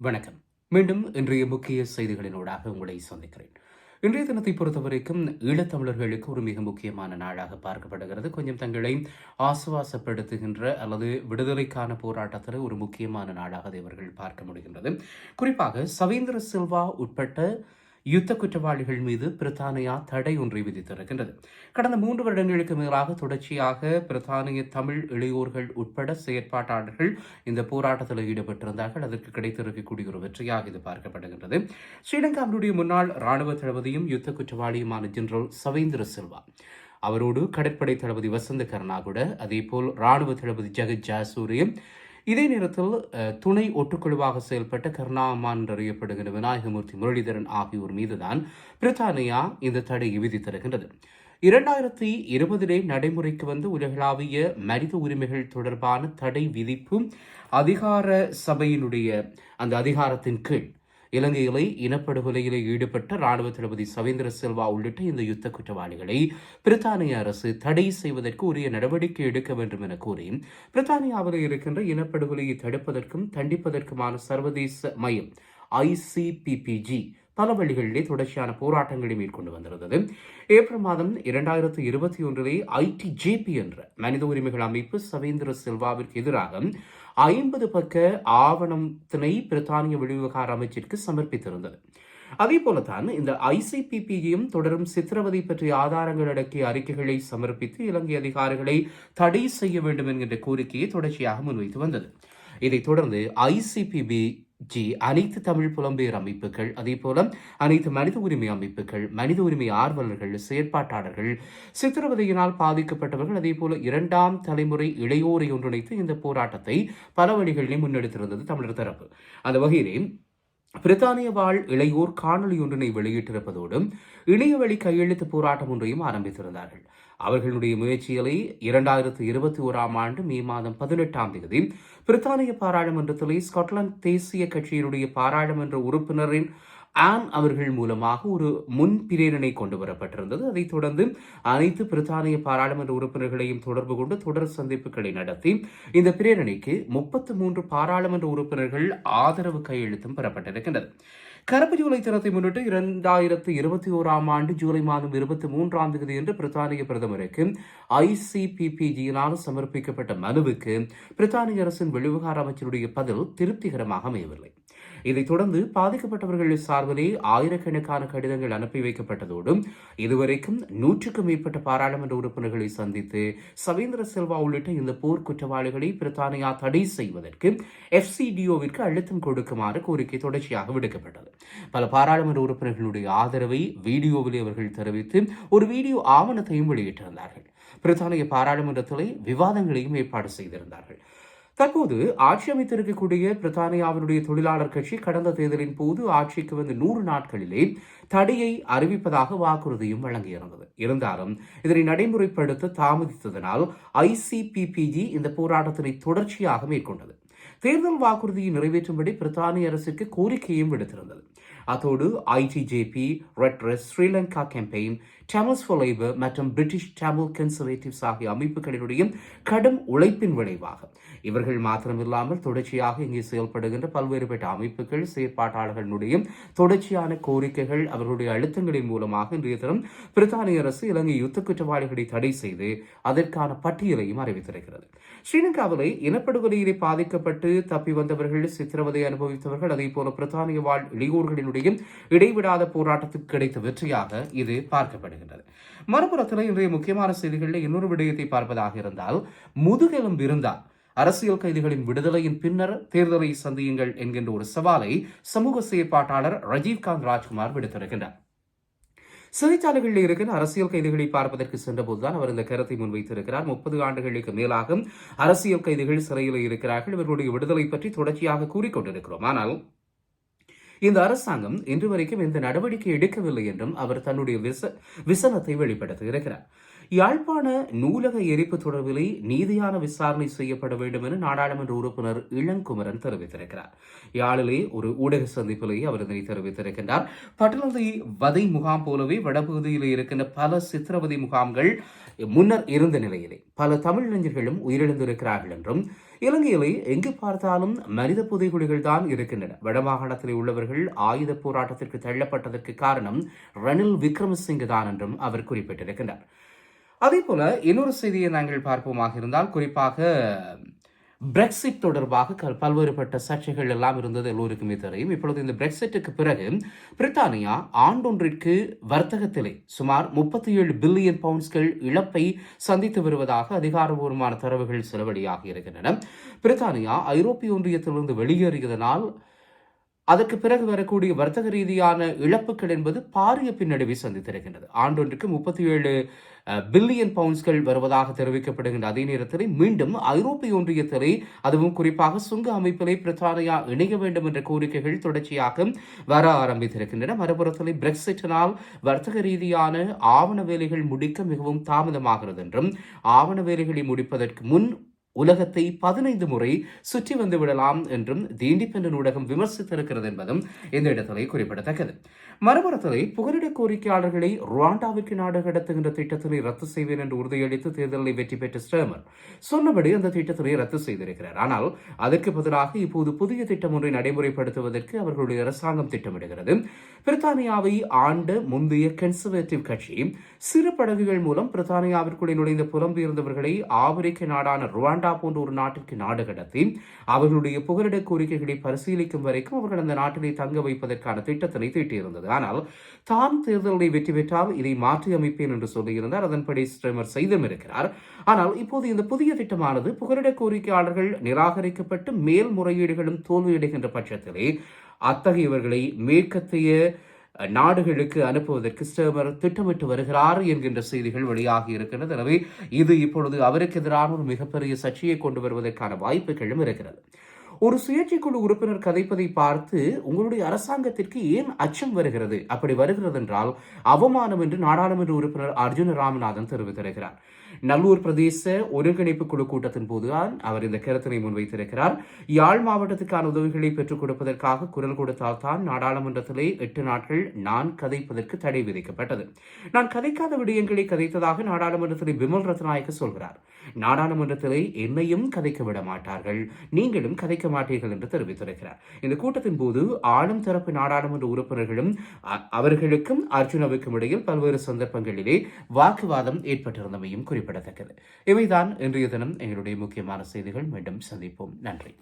வணக்கம். மீண்டும் இன்றைய முக்கிய செய்திகளினூடாக உங்களை சந்திக்கிறேன். இன்றைய தினத்தை பொறுத்தவரைக்கும் ஈழத்தமிழர்களுக்கு ஒரு மிக முக்கியமான நாளாக பார்க்கப்படுகிறது. கொஞ்சம் தங்களை ஆசுவாசப்படுத்துகின்ற அல்லது விடுதலைக்கான போராட்டத்தில் ஒரு முக்கியமான நாளாக இவர்கள் பார்க்க முடிகின்றது. குறிப்பாக சவீந்திர சில்வா உட்பட்ட யுத்த குற்றவாளிகள் மீது பிரித்தானியா தடை ஒன்றை விதித்திருக்கின்றது. கடந்த மூன்று வருடங்களுக்கு மேலாக தொடர்ச்சியாக பிரித்தானிய தமிழ் இளையோர்கள் உட்பட செயற்பாட்டாளர்கள் இந்த போராட்டத்தில் ஈடுபட்டிருந்தார்கள். அதற்கு கிடைத்திருக்கக்கூடிய ஒரு வெற்றியாக இது பார்க்கப்படுகின்றது. ஸ்ரீலங்காவினுடைய முன்னாள் ராணுவ தளபதியும் யுத்த குற்றவாளியுமான ஜெனரல் சவேந்திர சில்வா. அவரோடு கடற்படை தளபதி வசந்த கருணாகுட அதேபோல் ராணுவ தளபதி ஜெகத் ஜாசூரியம் இதே நேரத்தில் துணை ஒட்டுக்குழுவாக செயல்பட்ட கருணாமான் என்றறியப்படுகிற விநாயகமூர்த்தி முரளிதரன் ஆகியோர் மீதுதான் பிரித்தானியா இந்த தடையை விதித்திருக்கின்றது இரண்டாயிரத்தி இருபதிலே நடைமுறைக்கு வந்து உலகளாவிய மனித உரிமைகள் தொடர்பான தடை விதிப்பு அதிகார சபையினுடைய அந்த அதிகாரத்தின் கீழ் இலங்கையிலே இனப்படுகொலையிலே ஈடுபட்ட ராணுவ தளபதி சவேந்திர சில்வா உள்ளிட்ட இந்த யுத்த குற்றவாளிகளை பிரித்தானிய அரசு தடை செய்வதற்கு உரிய நடவடிக்கை எடுக்க வேண்டும் என கூறி பிரித்தானியாவில் இருக்கின்ற இனப்படுகொலையை தடுப்பதற்கும் தண்டிப்பதற்குமான சர்வதேச மையம் ஐசிபிபிஜி பல வழிகளிலே தொடர்ச்சியான போராட்டங்களை மேற்கொண்டு வந்திருந்தது. ஏப்ரல் மாதம் இரண்டாயிரத்து இருபத்தி ஒன்றிலே ஐடிஜேபி என்ற மனித உரிமைகள் அமைப்பு சவேந்திர சில்வாவிற்கு எதிராக ஐம்பது பக்க ஆவணத்தினை பிரித்தானிய வெளிவிவகார அமைச்சிற்கு சமர்ப்பித்திருந்தது. அதே போலத்தான் இந்த ஐசிபிபியும் தொடரும் சித்திரவதை பற்றிய ஆதாரங்கள் அடக்கிய அறிக்கைகளை சமர்ப்பித்து இலங்கை அதிகாரிகளை தடை செய்ய வேண்டும் என்கின்ற கோரிக்கையை தொடர்ச்சியாக முன்வைத்து வந்தது. இதைத் தொடர்ந்து ஐசிபிபி ஜி அனைத்து தமிழ் புலம்பெயர் அமைப்புகள் அதே போல அனைத்து மனித உரிமை அமைப்புகள் மனித உரிமை ஆர்வலர்கள் செயற்பாட்டாளர்கள் சித்திரவதையினால் பாதிக்கப்பட்டவர்கள் அதே போல இரண்டாம் தலைமுறை இளையோரை ஒன்றிணைத்து இந்த போராட்டத்தை பல வழிகளிலே முன்னெடுத்திருந்தது தமிழர் தரப்பு. அந்த வகையிலே பிரித்தானிய வாழ் இளையோர் காணொலி ஒன்றினை வெளியிட்டிருப்பதோடு இணையவழி கையெழுத்து போராட்டம் ஒன்றையும் ஆரம்பித்திருந்தார்கள். அவர்களுடைய முயற்சிகளை இரண்டாயிரத்து இருபத்தி ஓராம் ஆண்டு மே மாதம் பதினெட்டாம் தேதி பிரித்தானிய பாராளுமன்றத்திலே ஸ்காட்லாந்து தேசிய கட்சியினுடைய பாராளுமன்ற உறுப்பினரின் ஆன் அவர்கள் மூலமாக ஒரு முன் பிரேரணை கொண்டு வரப்பட்டிருந்தது. அதைத் தொடர்ந்து அனைத்து பிரித்தானிய பாராளுமன்ற உறுப்பினர்களையும் தொடர்பு கொண்டு தொடர் சந்திப்புகளை நடத்தி இந்த பிரேரணைக்கு முப்பத்து மூன்று பாராளுமன்ற உறுப்பினர்கள் ஆதரவு கையெழுத்தும் பெறப்பட்டிருக்கின்றது கருப்பு ஜூலை தினத்தை முன்னிட்டு இரண்டாயிரத்து இருபத்தி ஓராம் ஆண்டு ஜூலை மாதம் இருபத்தி மூன்றாம் தேதி என்று பிரித்தானிய பிரதமருக்கு ஐசிபிபிஜியினால் சமர்ப்பிக்கப்பட்ட மனுவுக்கு பிரித்தானிய அரசின் வெளிவிவகார அமைச்சருடைய பதில் திருப்திகரமாக அமையவில்லை. இதைத் தொடர்ந்து பாதிக்கப்பட்டவர்கள் சார்பிலே ஆயிரக்கணக்கான கடிதங்கள் அனுப்பி வைக்கப்பட்டதோடு இதுவரைக்கும் நூற்றுக்கும் மேற்பட்ட பாராளுமன்ற உறுப்பினர்களை சந்தித்து சவேந்திர செல்வா உள்ளிட்ட இந்த போர் குற்றவாளிகளை பிரித்தானியா தடை செய்வதற்கு எஃப்சிடிஓவிற்கு அழுத்தம் கொடுக்குமாறு கோரிக்கை தொடர்ச்சியாக விடுக்கப்பட்டது. பல பாராளுமன்ற உறுப்பினர்களுடைய ஆதரவை வீடியோவில் அவர்கள் தெரிவித்து ஒரு வீடியோ ஆவணத்தையும் வெளியிட்டிருந்தார்கள். பிரித்தானிய பாராளுமன்றத்திலே விவாதங்களையும் ஏற்பாடு செய்திருந்தார்கள். தற்போது ஆட்சி அமைத்திருக்கக்கூடிய பிரித்தானியாவினுடைய தொழிலாளர் கட்சி கடந்த தேர்தலின் போது ஆட்சிக்கு வந்து நூறு நாட்களிலே தடையை அறிவிப்பதாக வாக்குறுதியும் வழங்கியிருந்தது. இருந்தாலும் இதனை நடைமுறைப்படுத்த தாமதித்ததனால் ஐசிபிபிஜி இந்த போராட்டத்தினை தொடர்ச்சியாக மேற்கொண்டது. தேர்தல் வாக்குறுதியை நிறைவேற்றும்படி பிரித்தானிய அரசுக்கு கோரிக்கையும் விடுத்திருந்தது. அத்தோடு ITJP Redress Sri Lanka campaign டேமல்ஸ் for Labour மற்றும் பிரிட்டிஷ் டேமில் கன்சர்வேட்டிவ்ஸ் ஆகிய அமைப்புகளினுடைய கடும் உழைப்பின் விளைவாக இவர்கள் மாத்திரமில்லாமல் தொடர்ச்சியாக இங்கே செயல்படுகின்ற பல்வேறுபட்ட அமைப்புகள் செயற்பாட்டாளர்களுடைய தொடர்ச்சியான கோரிக்கைகள் அவர்களுடைய அழுத்தங்களின் மூலமாக இன்றைய தினம் பிரித்தானிய அரசு இலங்கை யுத்த குற்றவாளிகளை தடை செய்து அதற்கான பட்டியலையும் அறிவித்திருக்கிறது. ஸ்ரீலங்காவிலே இனப்படுகொலையிலே பாதிக்கப்பட்டு தப்பி வந்தவர்கள் சித்திரவதை அனுபவித்தவர்கள் அதே போல பிரித்தானிய வாழ் இளையோர்களினுடைய இடைவிடாத போராட்டத்துக்கு கிடைத்த வெற்றியாக இது காணப்படுகின்றது. மறுபுறத்தில் இன்றைய முக்கியமான செய்திகளில் இன்னொரு விடயத்தை பார்ப்பதாக இருந்தால் முதுகெலும் இருந்தால் அரசியல் கைதிகளின் விடுதலையின் பின்னர் தேர்தலை சந்தியுங்கள் என்கின்ற ஒரு சவாலை சமூக செயற்பாட்டாளர் ரஜீவ்காந்த் ராஜ்குமார் விடுத்திருக்கின்றார். சிறைச்சாலைகளில் இருக்கிற அரசியல் கைதிகளை பார்ப்பதற்கு சென்றபோதுதான் அவர் இந்த கருத்தை முன்வைத்திருக்கிறார். முப்பது ஆண்டுகளுக்கு மேலாக அரசியல் கைதிகள் சிறையில் இருக்கிறார்கள். இவர்களுடைய விடுதலை பற்றி தொடர்ச்சியாக கூறிக்கொண்டிருக்கிறோம். ஆனால் இந்த அரசாங்கம் இன்று வரைக்கும் இந்த நடவடிக்கை எடுக்கவில்லை என்றும் அவர் தன்னுடைய விச விசனத்தை வெளிப்படுத்தியிருக்கிறார் யாழ்ப்பாண நூலக எரிப்பு தொடர்பிலே நீதியான விசாரணை செய்யப்பட வேண்டும் என நாடாளுமன்ற உறுப்பினர் இளங்குமரன் தெரிவித்திருக்கிறார். யாழிலே ஒரு ஊடக சந்திப்பிலேயே அவர் இதனை தெரிவித்திருக்கின்றார். பட்டணத்தை வதை முகாம் போலவே வடபகுதியில் இருக்கின்ற பல சித்திரவதை முகாம்கள் முன்னர் இருந்த நிலையிலே பல தமிழ் இளைஞர்களும் உயிரிழந்திருக்கிறார்கள் என்றும் இலங்கையிலே எங்கு பார்த்தாலும் மனித புதைகுழிகள் தான் இருக்கின்றன. வடமாகாணத்தில் உள்ளவர்கள் ஆயுத போராட்டத்திற்கு தள்ளப்பட்டதற்கு காரணம் ரணில் விக்ரமசிங்க தான் என்றும் அவர் குறிப்பிட்டிருக்கின்றார். அதே போல இன்னொரு செய்தியை நாங்கள் பார்ப்போமாக இருந்தால் குறிப்பாக பிரெக்சிட் தொடர்பாக பல்வேறுபட்ட சர்ச்சைகள் எல்லாம் இருந்தது எல்லோருக்குமே தெரியும். இப்பொழுது இந்த பிரெக்சிட்டுக்கு பிறகு பிரித்தானியா ஆண்டொன்றிற்கு வர்த்தகத்திலே சுமார் முப்பத்தி ஏழு பில்லியன் பவுண்ட்ஸ்கள் இழப்பை சந்தித்து வருவதாக அதிகாரபூர்வமான தரவுகள் செலவழியாக இருக்கின்றன. பிரித்தானியா ஐரோப்பிய ஒன்றியத்திலிருந்து வெளியேறியதனால் அதற்கு பிறகு வரக்கூடிய வர்த்தக ரீதியான இழப்புகள் என்பது பாரிய பின்னடைவை சந்தித்திருக்கின்றது. ஆண்டொன்றுக்கு முப்பத்தி ஏழு பில்லியன் பவுண்ட்ஸ்கள் வருவதாக தெரிவிக்கப்படுகின்ற அதே நேரத்தில் மீண்டும் ஐரோப்பிய ஒன்றியத்திலே அதுவும் குறிப்பாக சுங்க அமைப்பிலே பிரித்தானியா இணைய வேண்டும் என்ற கோரிக்கைகள் தொடர்ச்சியாக வர ஆரம்பித்திருக்கின்றன. மறுபுறத்தில் பிரெக்சிட்டினால் வர்த்தக ரீதியான ஆவண வேலைகள் முடிக்க மிகவும் தாமதமாகிறது என்றும் ஆவண வேலைகளை முடிப்பதற்கு முன் உலகத்தை பதினைந்து முறை சுற்றி வந்து விடலாம் என்றும் தி இண்டிபெண்டன்ட் ஊடகம் விமர்சித்திருக்கிறது என்பதும் இந்த இடத்திலே குறிப்பிடத்தக்கது. மறுபுறத்திலே புகலிட கோரிக்கையாளர்களை ருவாண்டாவிற்கு நாடு கடத்துகின்ற திட்டத்தினை ரத்து செய்வேன் என்று உறுதியளித்து தேர்தலில் வெற்றி பெற்ற ஸ்டேமர் சொன்னபடி அந்த திட்டத்தினை ரத்து செய்திருக்கிறார். ஆனால் அதற்கு பதிலாக இப்போது புதிய திட்டம் ஒன்றை நடைமுறைப்படுத்துவதற்கு அவர்களுடைய அரசாங்கம் திட்டமிடுகிறது. பிரித்தானியாவை ஆண்ட முந்தைய கன்சர்வேட்டிவ் கட்சி சிறு படகுகள் மூலம் பிரித்தானியாவிற்குள்ளே நுழைந்த புலம்பெயர்ந்தவர்களை ஆப்பிரிக்க நாடான ருவாண்டா உகாண்டா போன்ற ஒரு நாட்டிற்கு நாடு கடத்தி அவர்களுடைய புகலிட கோரிக்கைகளை பரிசீலிக்கும் வரைக்கும் அவர்கள் அந்த நாட்டிலே தங்க வைப்பதற்கான திட்டத்தினை தீட்டியிருந்தது. ஆனால் தான் தேர்தலை வெற்றி பெற்றால் இதை மாற்றி அமைப்பேன் என்று சொல்லியிருந்தார். அதன்படி ஸ்ட்ரீமர் செய்தும் இருக்கிறார். ஆனால் இப்போது இந்த புதிய திட்டமானது புகலிட கோரிக்கையாளர்கள் நிராகரிக்கப்பட்டு மேல்முறையீடுகளும் தோல்வியடைகின்ற பட்சத்திலே அத்தகையவர்களை மேற்கத்தைய நாடுகளுக்கு அனுப்புவதற்கு ஸ்டேமர் திட்டமிட்டு வருகிறார் என்கின்ற செய்திகள் வெளியாகி இருக்கின்றது எனவே இது இப்பொழுது அவருக்கு எதிரான ஒரு மிகப்பெரிய சர்ச்சையை கொண்டு வருவதற்கான வாய்ப்புகளும் இருக்கிறது. ஒரு சுயேட்சை குழு உறுப்பினர் கதைப்பதை பார்த்து உங்களுடைய அரசாங்கத்திற்கு ஏன் அச்சம் வருகிறது? அப்படி வருகிறது என்றால் அவமானம் என்று நாடாளுமன்ற உறுப்பினர் அர்ஜுன ராமநாதன் தெரிவித்திருக்கிறார். நல்லூர் பிரதேச ஒருங்கிணைப்பு குழு கூட்டத்தின் போதுதான் அவர் இந்த கருத்தினை முன்வைத்திருக்கிறார். யாழ் மாவட்டத்துக்கான உதவிகளை பெற்றுக் கொடுப்பதற்காக குரல் கொடுத்தால் தான் நாடாளுமன்றத்திலே எட்டு நாட்கள் நான் கதைப்பதற்கு தடை விதிக்கப்பட்டது. நான் கதைக்காத விடயங்களை கதைத்ததாக நாடாளுமன்றத்திலே விமல் ரத்நாயக்க சொல்கிறார். நாடாளுமன்றத்திலே என்னையும் கதைக்க விட மாட்டார்கள். நீங்களும் கதைக்க மாட்டீர்கள் என்று தெரிவித்திருக்கிறார். இந்த கூட்டத்தின் போது ஆளும் தரப்பு நாடாளுமன்ற உறுப்பினர்களும் அவர்களுக்கும் அர்ஜுனவுக்கும் இடையில் பல்வேறு சந்தர்ப்பங்களிலே வாக்குவாதம் ஏற்பட்டிருந்தமையும் குறிப்பிடத்தக்கது. இவைதான் இன்றைய தினம் எங்களுடைய முக்கியமான செய்திகள். மீண்டும் சந்திப்போம். நன்றி.